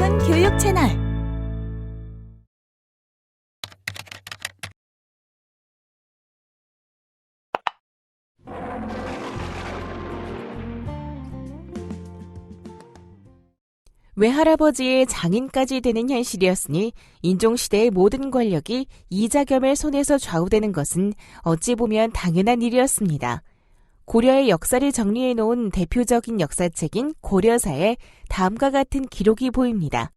싶은 교육 채널. 외할아버지의 장인까지 되는 현실이었으니 인종시대의 모든 권력이 이자겸의 손에서 좌우되는 것은 어찌 보면 당연한 일이었습니다. 고려의 역사를 정리해 놓은 대표적인 역사책인 고려사에 다음과 같은 기록이 보입니다.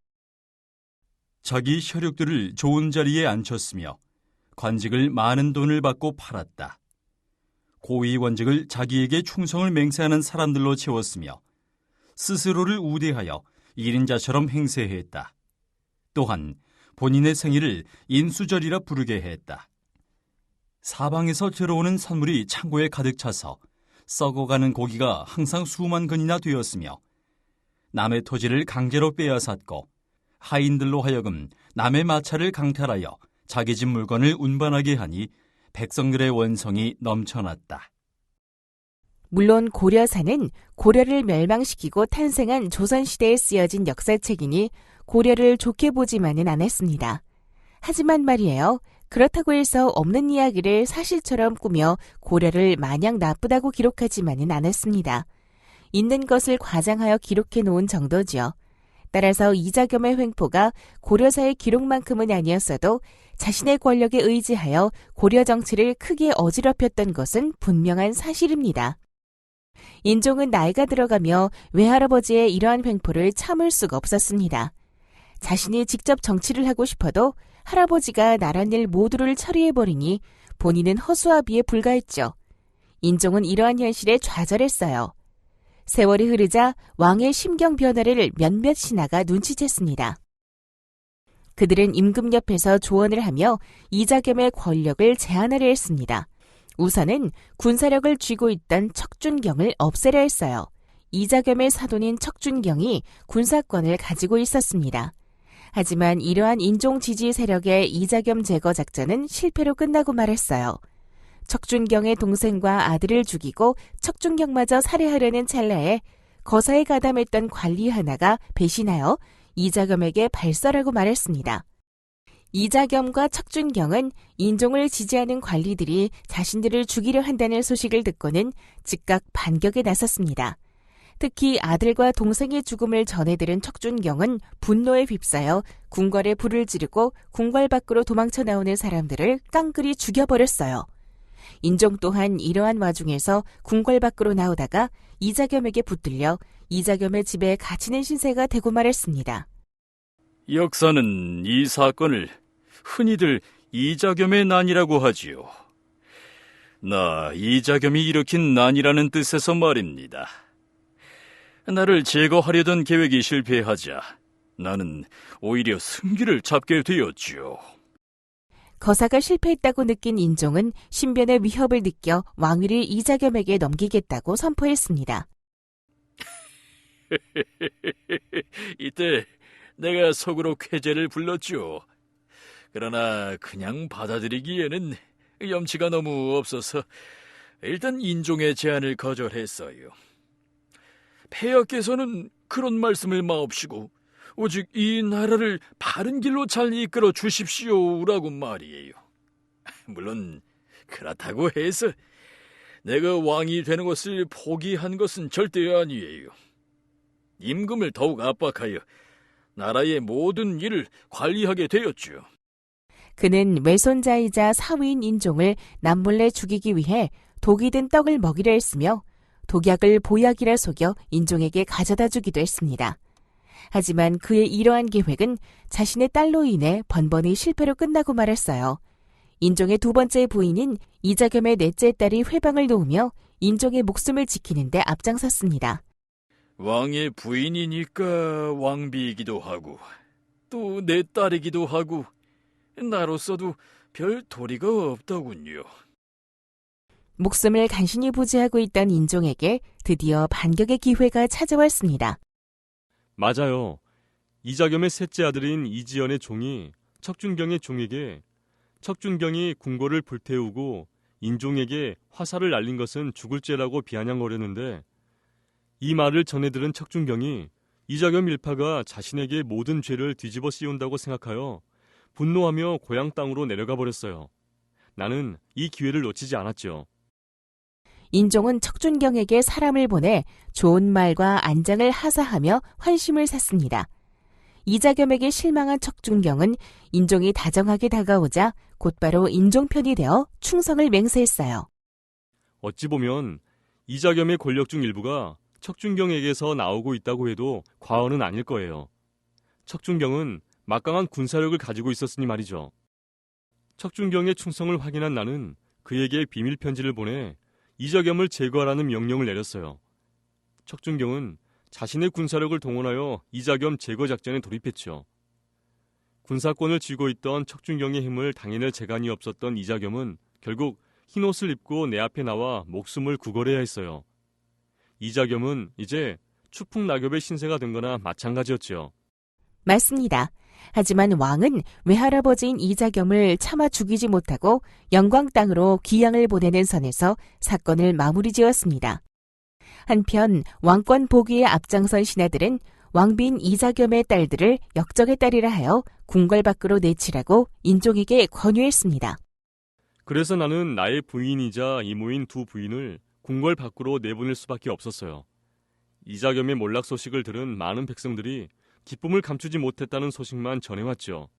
자기 혈육들을 좋은 자리에 앉혔으며 관직을 많은 돈을 받고 팔았다. 고위 원직을 자기에게 충성을 맹세하는 사람들로 채웠으며 스스로를 우대하여 일인자처럼 행세했다. 또한 본인의 생일을 인수절이라 부르게 했다. 사방에서 들어오는 산물이 창고에 가득 차서 썩어가는 고기가 항상 수만 근이나 되었으며 남의 토지를 강제로 빼앗았고 하인들로 하여금 남의 마차를 강탈하여 자기 집 물건을 운반하게 하니 백성들의 원성이 넘쳐났다. 물론 고려사는 고려를 멸망시키고 탄생한 조선시대에 쓰여진 역사책이니 고려를 좋게 보지만은 않았습니다. 하지만 말이에요. 그렇다고 해서 없는 이야기를 사실처럼 꾸며 고려를 마냥 나쁘다고 기록하지만은 않았습니다. 있는 것을 과장하여 기록해 놓은 정도지요. 따라서 이자겸의 횡포가 고려사의 기록만큼은 아니었어도 자신의 권력에 의지하여 고려 정치를 크게 어지럽혔던 것은 분명한 사실입니다. 인종은 나이가 들어가며 외할아버지의 이러한 횡포를 참을 수가 없었습니다. 자신이 직접 정치를 하고 싶어도 할아버지가 나란 일 모두를 처리해버리니 본인은 허수아비에 불과했죠. 인종은 이러한 현실에 좌절했어요. 세월이 흐르자 왕의 심경 변화를 몇몇 신하가 눈치챘습니다. 그들은 임금 옆에서 조언을 하며 이자겸의 권력을 제한하려 했습니다. 우선은 군사력을 쥐고 있던 척준경을 없애려 했어요. 이자겸의 사돈인 척준경이 군사권을 가지고 있었습니다. 하지만 이러한 인종 지지 세력의 이자겸 제거 작전은 실패로 끝나고 말했어요. 척준경의 동생과 아들을 죽이고 척준경마저 살해하려는 찰나에 거사에 가담했던 관리 하나가 배신하여 이자겸에게 발설하고 말했습니다. 이자겸과 척준경은 인종을 지지하는 관리들이 자신들을 죽이려 한다는 소식을 듣고는 즉각 반격에 나섰습니다. 특히 아들과 동생의 죽음을 전해들은 척준경은 분노에 휩싸여 궁궐에 불을 지르고 궁궐 밖으로 도망쳐 나오는 사람들을 깡그리 죽여버렸어요. 인종 또한 이러한 와중에서 궁궐 밖으로 나오다가 이자겸에게 붙들려 이자겸의 집에 갇히는 신세가 되고 말했습니다. 역사는 이 사건을 흔히들 이자겸의 난이라고 하지요. 나 이자겸이 일으킨 난이라는 뜻에서 말입니다. 나를 제거하려던 계획이 실패하자 나는 오히려 승기를 잡게 되었지요. 거사가 실패했다고 느낀 인종은 신변의 위협을 느껴 왕위를 이자겸에게 넘기겠다고 선포했습니다. 이때 내가 속으로 쾌재를 불렀죠. 그러나 그냥 받아들이기에는 염치가 너무 없어서 일단 인종의 제안을 거절했어요. 폐하께서는 그런 말씀을 마옵시고 오직 이 나라를 바른 길로 잘 이끌어 주십시오라고 말이에요. 물론 그렇다고 해서 내가 왕이 되는 것을 포기한 것은 절대 아니에요. 임금을 더욱 압박하여 나라의 모든 일을 관리하게 되었죠. 그는 외손자이자 사위인 인종을 남몰래 죽이기 위해 독이 든 떡을 먹이려 했으며 독약을 보약이라 속여 인종에게 가져다 주기도 했습니다. 하지만 그의 이러한 계획은 자신의 딸로 인해 번번이 실패로 끝나고 말았어요. 인종의 두 번째 부인인 이자겸의 넷째 딸이 회방을 놓으며 인종의 목숨을 지키는데 앞장섰습니다. 왕의 부인이니까 왕비이기도 하고 또 내 딸이기도 하고 나로서도 별 도리가 없더군요. 목숨을 간신히 부지하고 있던 인종에게 드디어 반격의 기회가 찾아왔습니다. 맞아요. 이자겸의 셋째 아들인 이지연의 종이 척준경의 종에게 척준경이 궁궐을 불태우고 인종에게 화살을 날린 것은 죽을 죄라고 비아냥거렸는데 이 말을 전해 들은 척준경이 이자겸 일파가 자신에게 모든 죄를 뒤집어 씌운다고 생각하여 분노하며 고향 땅으로 내려가 버렸어요. 나는 이 기회를 놓치지 않았죠. 인종은 척준경에게 사람을 보내 좋은 말과 안장을 하사하며 환심을 샀습니다. 이자겸에게 실망한 척준경은 인종이 다정하게 다가오자 곧바로 인종편이 되어 충성을 맹세했어요. 어찌 보면 이자겸의 권력 중 일부가 척준경에게서 나오고 있다고 해도 과언은 아닐 거예요. 척준경은 막강한 군사력을 가지고 있었으니 말이죠. 척준경의 충성을 확인한 나는 그에게 비밀 편지를 보내 이자겸을 제거하라는 명령을 내렸어요. 척준경은 자신의 군사력을 동원하여 이자겸 제거 작전에 돌입했죠. 군사권을 쥐고 있던 척준경의 힘을 당해낼 재간이 없었던 이자겸은 결국 흰 옷을 입고 내 앞에 나와 목숨을 구걸해야 했어요. 이자겸은 이제 추풍 낙엽의 신세가 된 거나 마찬가지였죠. 맞습니다. 하지만 왕은 외할아버지인 이자겸을 차마 죽이지 못하고 영광 땅으로 귀양을 보내는 선에서 사건을 마무리 지었습니다. 한편 왕권 복위에 앞장선 신하들은 왕비인 이자겸의 딸들을 역적의 딸이라 하여 궁궐 밖으로 내치라고 인종에게 권유했습니다. 그래서 나는 나의 부인이자 이모인 두 부인을 궁궐 밖으로 내보낼 수밖에 없었어요. 이자겸의 몰락 소식을 들은 많은 백성들이 기쁨을 감추지 못했다는 소식만 전해왔죠.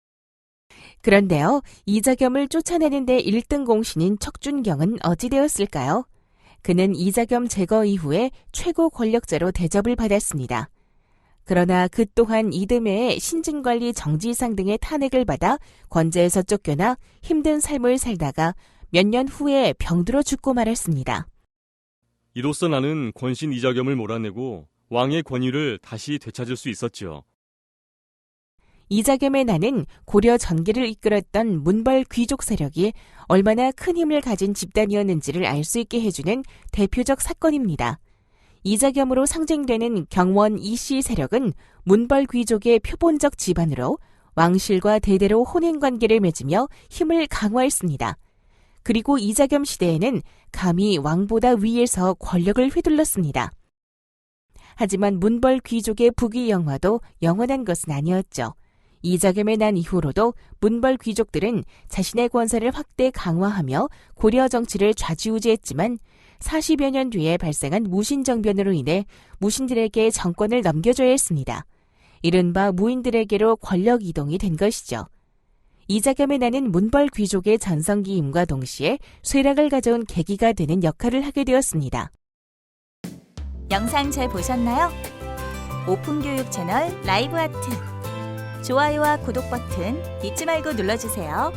그런데요, 이자겸을 쫓아내는데 1등 공신인 척준경은 어찌 되었을까요? 그는 이자겸 제거 이후에 최고 권력자로 대접을 받았습니다. 그러나 그 또한 이듬해에 신진관리 정지상 등의 탄핵을 받아 권제에서 쫓겨나 힘든 삶을 살다가 몇 년 후에 병들어 죽고 말았습니다. 이로써 나는 권신 이자겸을 몰아내고 왕의 권위를 다시 되찾을 수 있었지요. 이자겸의 나는 고려 전기를 이끌었던 문벌 귀족 세력이 얼마나 큰 힘을 가진 집단이었는지를 알 수 있게 해주는 대표적 사건입니다. 이자겸으로 상징되는 경원 이씨 세력은 문벌 귀족의 표본적 집안으로 왕실과 대대로 혼인 관계를 맺으며 힘을 강화했습니다. 그리고 이자겸 시대에는 감히 왕보다 위에서 권력을 휘둘렀습니다. 하지만 문벌 귀족의 부귀 영화도 영원한 것은 아니었죠. 이자겸의 난 이후로도 문벌 귀족들은 자신의 권세를 확대 강화하며 고려 정치를 좌지우지했지만 40여 년 뒤에 발생한 무신정변으로 인해 무신들에게 정권을 넘겨줘야 했습니다. 이른바 무인들에게로 권력 이동이 된 것이죠. 이자겸의 나는 문벌 귀족의 전성기임과 동시에 쇠락을 가져온 계기가 되는 역할을 하게 되었습니다. 영상 잘 보셨나요? 오픈교육 채널 라이브 아트. 좋아요와 구독 버튼 잊지 말고 눌러주세요.